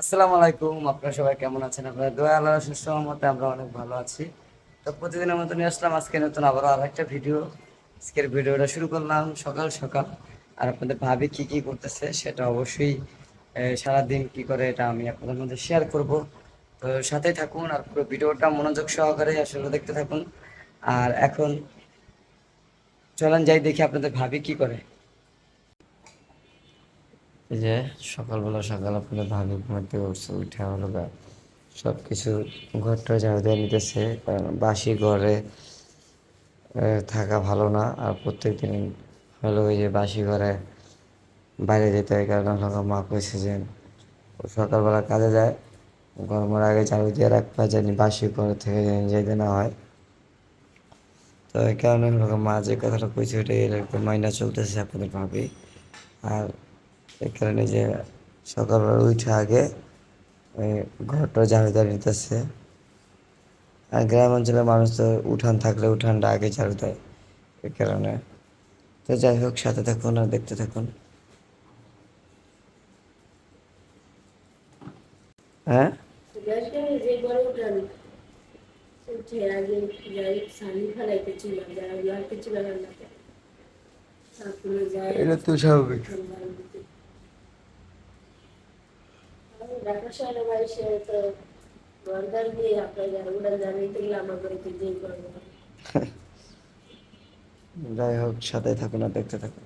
আসসালামু আলাইকুম, আপনারা সবাই কেমন আছেন? আপনারা দোয়া আল্লাহ সুস্থ মতে আমরা অনেক ভালো আছি। তো প্রতিদিনের মতো নিয়ে আসলাম আজকে নতুন আবারও আর একটা ভিডিও। আজকের ভিডিওটা শুরু করলাম সকাল সকাল। আর আপনাদের ভাবি কি কি করতেছে সেটা অবশ্যই সারাদিন কি করে এটা আমি আপনাদের মধ্যে শেয়ার করব। তো সাথে থাকুন আর পুরো ভিডিওটা মনোযোগ সহকারে আসলে দেখতে থাকুন। আর এখন চলেন যাই দেখি আপনাদের ভাবি কি করে। এই যে সকালবেলা সকাল আপনার ভাবি ঘুমাতে উঠছে, উঠে হলো গা সব কিছু ঘরটা ঝাড়ু দিয়ে নিতেছে, কারণ বাসি ঘরে থাকা ভালো না। আর প্রত্যেক দিন হলো ওই যে বাসি ঘরে বাইরে যেতে হয়, কারণ হলো মা কইছে যে সকালবেলা কাজে যায় গরমের আগে ঝাড়ু দিয়ে রাখবা জানি বাসি ঘরে থেকে যেতে না হয়। তো এই কারণে হলো মা যে কথাটা কইছে ওটাই একটু মাইনা চলতেছে আপনাদের ভাবি। আর এই কারণে যে সকালবেলা উঠে আগে ওই ঘরটা ঝাড়ু দিয়ে নিতেছে। আর গ্রাম অঞ্চলের মানুষ তো উঠান থাকলে উঠানটা আগে ঝাড়ু দেয় এই কারণে। তো যাই হোক সাথে থাকুন আর দেখতে থাকুন। হ্যাঁ? এটা যে ঘরে উঠান উঠে আগে যাই সানি ফেলাইতে ছিল যারা লাইতে ছিল রান্নাতে তারপরে যাই এটা তো স্বাভাবিক আমার বাড়িতে যেই করব যাই হোক সাথে থাকুন আর দেখতে থাকুন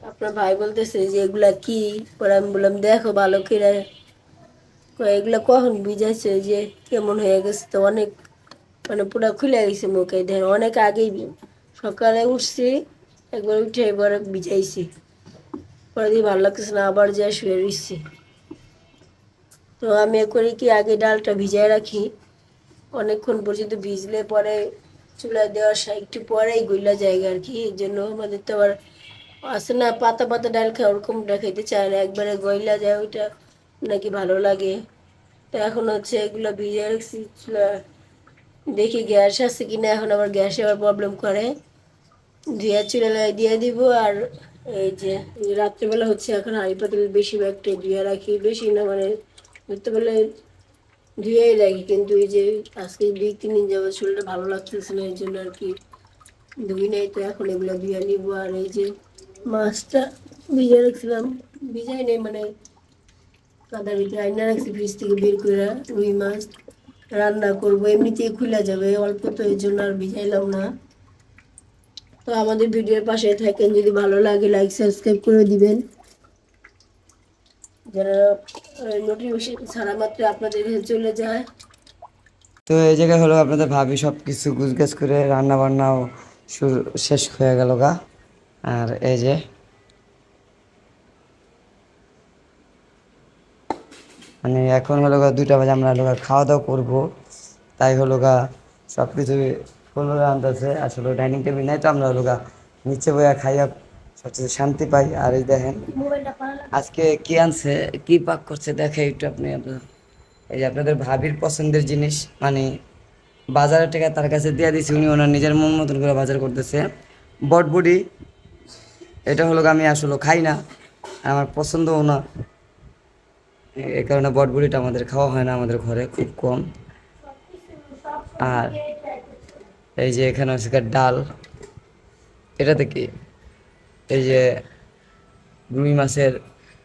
আপনার ভাই বলতেছে যে এগুলা কি? পরে আমি বললাম দেখো ভালো করে এগুলা কখন বুঝাইছে যে কেমন হয়ে গেছে তো অনেক মানে পুরো খুলে গেছে মুখে। দেন অনেক আগেই সকালে উঠছি একবার উঠে এবার ভিজাইছি পরে দিয়ে ভালো লাগতেছে না আবার যা শুয়ে রইছি। তো আমি করি কি আগে ডালটা ভিজায় রাখি। অনেকক্ষণ পর্যন্ত ভিজলে পরে চুলায় দেওয়ার একটু পরেই গইলা জায়গা আর কি এই জন্য আমাদের তো আবার আসে না, পাতা পাতা ডাল খায় ওরকমটা খেতে চায় না। একবারে গইলা যায় ওইটা, নাকি ভালো লাগে। তো এখন হচ্ছে এগুলো ভিজে রাখছি, চুলা- দেখি গ্যাস আছে কিনা। এখন আবার গ্যাসে আবার প্রবলেম করে। ধুয়া চুলায় দিয়ে দিব আর এই যে, রাত্রেবেলা হচ্ছে এখন হাঁড়ি পাতিল বেশিরভাগটাই ধুয়ে রাখি। বেশি না মানে রাত্রেবেলায় ধুয়েই রাখি। কিন্তু এই যে আজকে দুই, তিন দিন যাব শরীরটা ভালো লাগতেছে না, এই জন্য আর কি ধুই নাই। তো এখন এগুলো ধুয়ে নিব। আর এই যে মাছটা ভিজে রাখছিলাম, ভিজাই নেই মানে কাদার ভিতরে আইনা রাখছি ফ্রিজ থেকে বের করে রুই মাছ রান্না করব। এমনিতেই খুলে যাবে, অল্প তো এই জন্য আর ভিজাইলাম না। তো আমাদের ভিডিওর পাশে থাকেন, যদি ভালো লাগে লাইক সাবস্ক্রাইব করে দিবেন। যারা নোটিফিকেশন ছাড়া মাত্র আপনাদের কাছে চলে যায়। তো এই জায়গায় হলো আপনাদের ভাবি সব কিছু গুছগাছ করে রান্না বান্নাও শুরু শেষ হয়ে গেল গা। আর এই যে মানে এখন হলো গা দুইটা বাজে আমরা হলো খাওয়া দাওয়া করব। তাই হলো গা সব কিছু হলো আনতেছে আসলে ডাইনিং টেবিল নাই তো আমরা হলো গা নিচে বইয়া খাইয়া সবচেয়ে শান্তি পাই। আর এই দেখেন আজকে কি আনছে, কি পাক করছে, দেখে একটু আপনি, এই যে আপনাদের ভাবির পছন্দের জিনিস মানে বাজারের টাকা তার কাছে দিয়ে দিছি উনি ওনার নিজের মন মতন করে বাজার করতেছে। বটবুডি এটা হলো আমি আসলে খাই না আমার পছন্দও না। এই কারণে বটবুডিটা আমাদের খাওয়া হয় না, আমাদের ঘরে খুব কম। আর এই যে এখানে হচ্ছে ডাল, এটাতে কি? এই যে রুই মাছের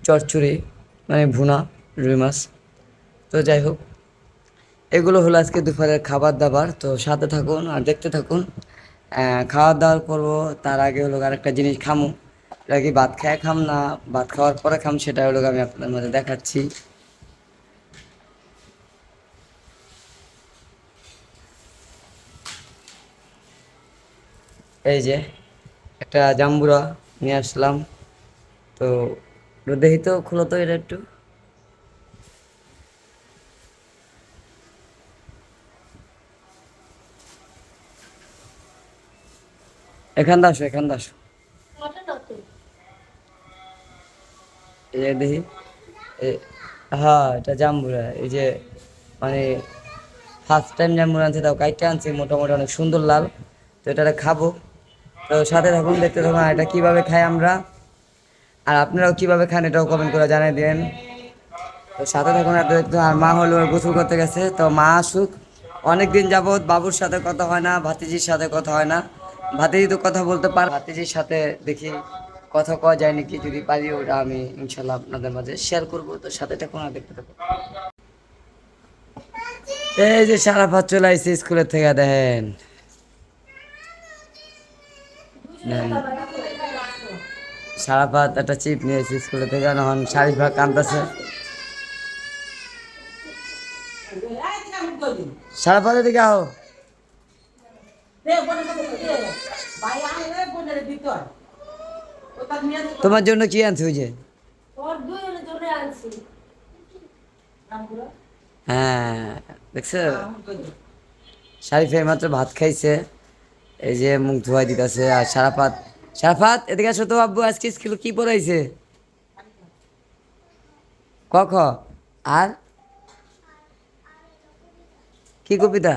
চচ্চড়ি মানে ভুনা, রুই মাছ। তো যাই হোক, এগুলো হলো আজকে দুপুরের খাবার দাবার। তো সাথে থাকুন আর দেখতে থাকুন। খাওয়া দাওয়া করব। তার আগে হলো আরেকটা জিনিস খামু। এটা কি ভাত খেয়ে খাম না ভাত খাওয়ার পরে খাম সেটা হলো আমি আপনাদের মধ্যে দেখাচ্ছি। এই যে একটা জাম্বুরা নিয়ে আসলাম। তো দেখি তো খুলো তো এটা একটু। এখান দা আসো, এখান দা আসো। এই যে দেখি হ্যাঁ এটা জাম্বুরা। এই যে মানে ফার্স্ট টাইম জাম্বুরা আনছে, তাও কাইটটা আনছে, মোটামুটি অনেক সুন্দর লাল। তো এটা খাব। তো সাথে থাকুন, দেখতে থাকুন এটা কীভাবে খাই আমরা। আর আপনারাও কীভাবে খান এটাও কমেন্ট করে জানিয়ে দেন তো সাথে থাকুন আপনাদের একটু আর মা হলো গোসল করতে গেছে। তো মা আসুক। অনেক দিন যাবৎ বাবুর সাথে কথা হয় না, ভাতিজির সাথে কথা হয় না। ভাতিজি তো কথা বলতে পার ভাতিজির সাথে দেখি কথা কওয়া যায় নাকি, যদি পারি ওটা আমি ইনশাল্লাহ আপনাদের মাঝে শেয়ার করব। তো সাথে থাকুন আর দেখতে থাকুন। এই যে সারা ভাত চলে আসছে স্কুলের থেকে, দেখেন। সারা ভাত একটা চিপ নিয়েছি স্কুলে থেকে এখন শাড়ি ভাগ কামতেছে সারা ভাতের দিকে আও। তোমার জন্য কি আনছে ওই যে? হ্যাঁ দেখছ? শারিফের মাত্র ভাত খাইছে। এই যে মুখ ধোয়াই দিতেছে আর সারাফাত সারাফাত এদিকে আসো তো আব্বু আজকে স্কুলে কি পড়াইছে? ক খ? আর? কি কবিতা?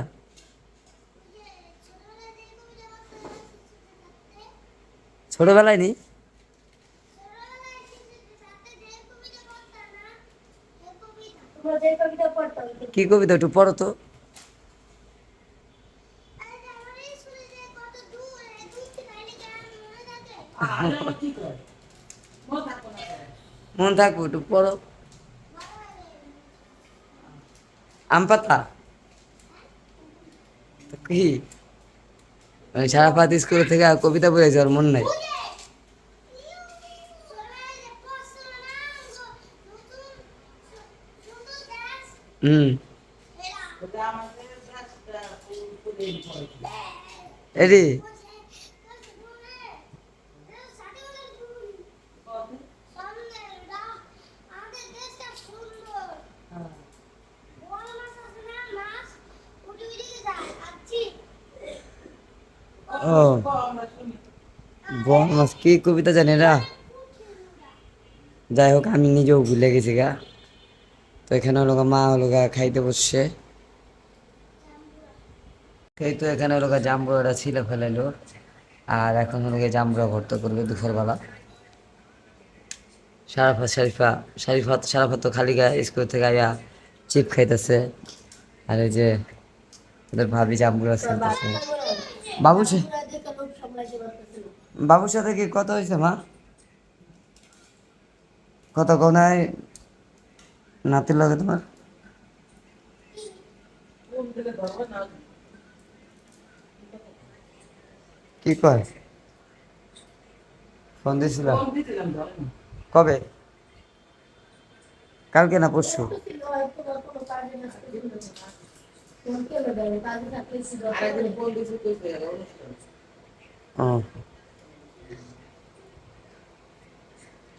ছোটবেলায় নি কি কবিতা একটু পড়ো তো। মন থাকব একটু পড়ো। আম পাতা? কি? সারা পাত স্কুল থেকে কবিতা বলেছে ওর মন নাই। হুম। এরি ও। বন কি কবিতা জানি না যাই হোক, আমি নিজেও ভুলে গেছি গা। তো এখানে হলো মা হলো গা খাইতে বসছে। এই তো এখানে হলো গা জাম্বুরাটা ছিল ফেলাইলো। আর এখন হলো গিয়ে জাম্বুরা ভর্তা করবে দুপুরবেলা। সারাফা শারিফা শরীফা সারাফা তো খালি গায়ে স্কুল থেকে আয়া চিপ খাইতেছে। আর এই যে ওদের ভাবি জাম্বুরা খেলতেছে বাবুর সা- বাবুর সাথে কি কত হয়েছে, মা? কত কোনায় নাতির লাগে তোমার? কি কয়? ফোন দিয়েছিলাম কবে? কালকে না পরশু?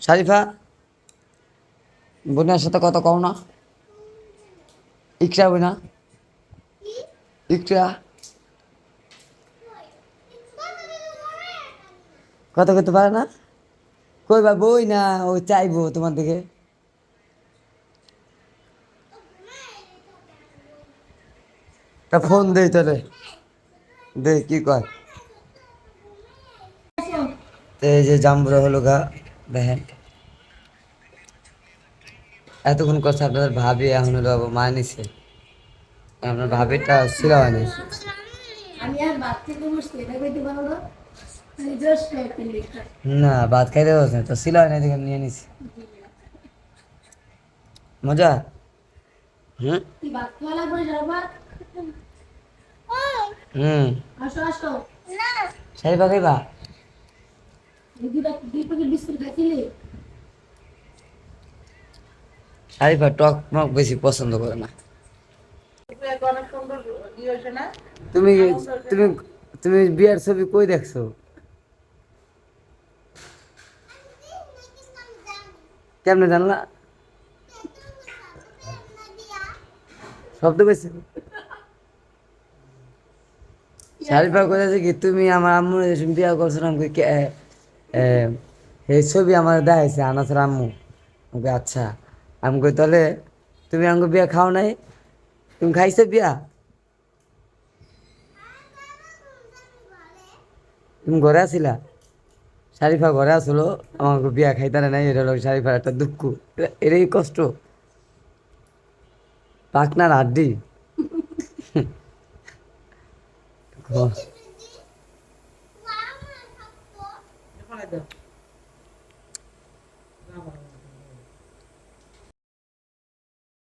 শারিফা, বোনের সাথে কত কও না। ইকরা বোনা। ইকরা। কত করতে পারে না? কই বা বই না ও চাইব তোমার দিকে। ফোন দেই তাহলে। দে কি কয়? এই যে জাম্বুরা হলো গা দেখেন। এতক্ষণ করছে আপনাদের ভাবি এখন হলো আবার মা নিছে। আপনার ভাবিটা ছিল হয়নি। না? ভাত খাইতে বসে তো ছিল হয়নি দেখে নিয়ে নিছি। মজা? হুম তুই ভাত খাওয়া লাগবে যাবা হুম। আসো আসো। সারি পা খাইবা এই দুটা দুই প্যাকেট বিস্কুট খাইছিলি? শারিফা টক মক বেশি পছন্দ করে না। তুমি তুমি তুমি বিয়ের ছবি কই দেখছ? কেমনে জানলা? শব্দ পেয়েছে শারিফা করেছে কি তুমি আমার আম্মু বিয়া করছ না, আমাকে এই ছবি আমার দেখাইছে আনাসের আম্মু। আমাকে আচ্ছা। আমি কই, তাহলে তুমি আমাকে বিয়া খাও নাই? তুমি খাইছো বিয়া? তুমি ঘরে আসিলা শারিফা ঘরে আসলো, আমাকে বিয়া খাইতে নাই, এটা হলো শারিফার একটা দুঃখ। এটা- এটাই কষ্ট। পাকনার Oh. Ano pala doon?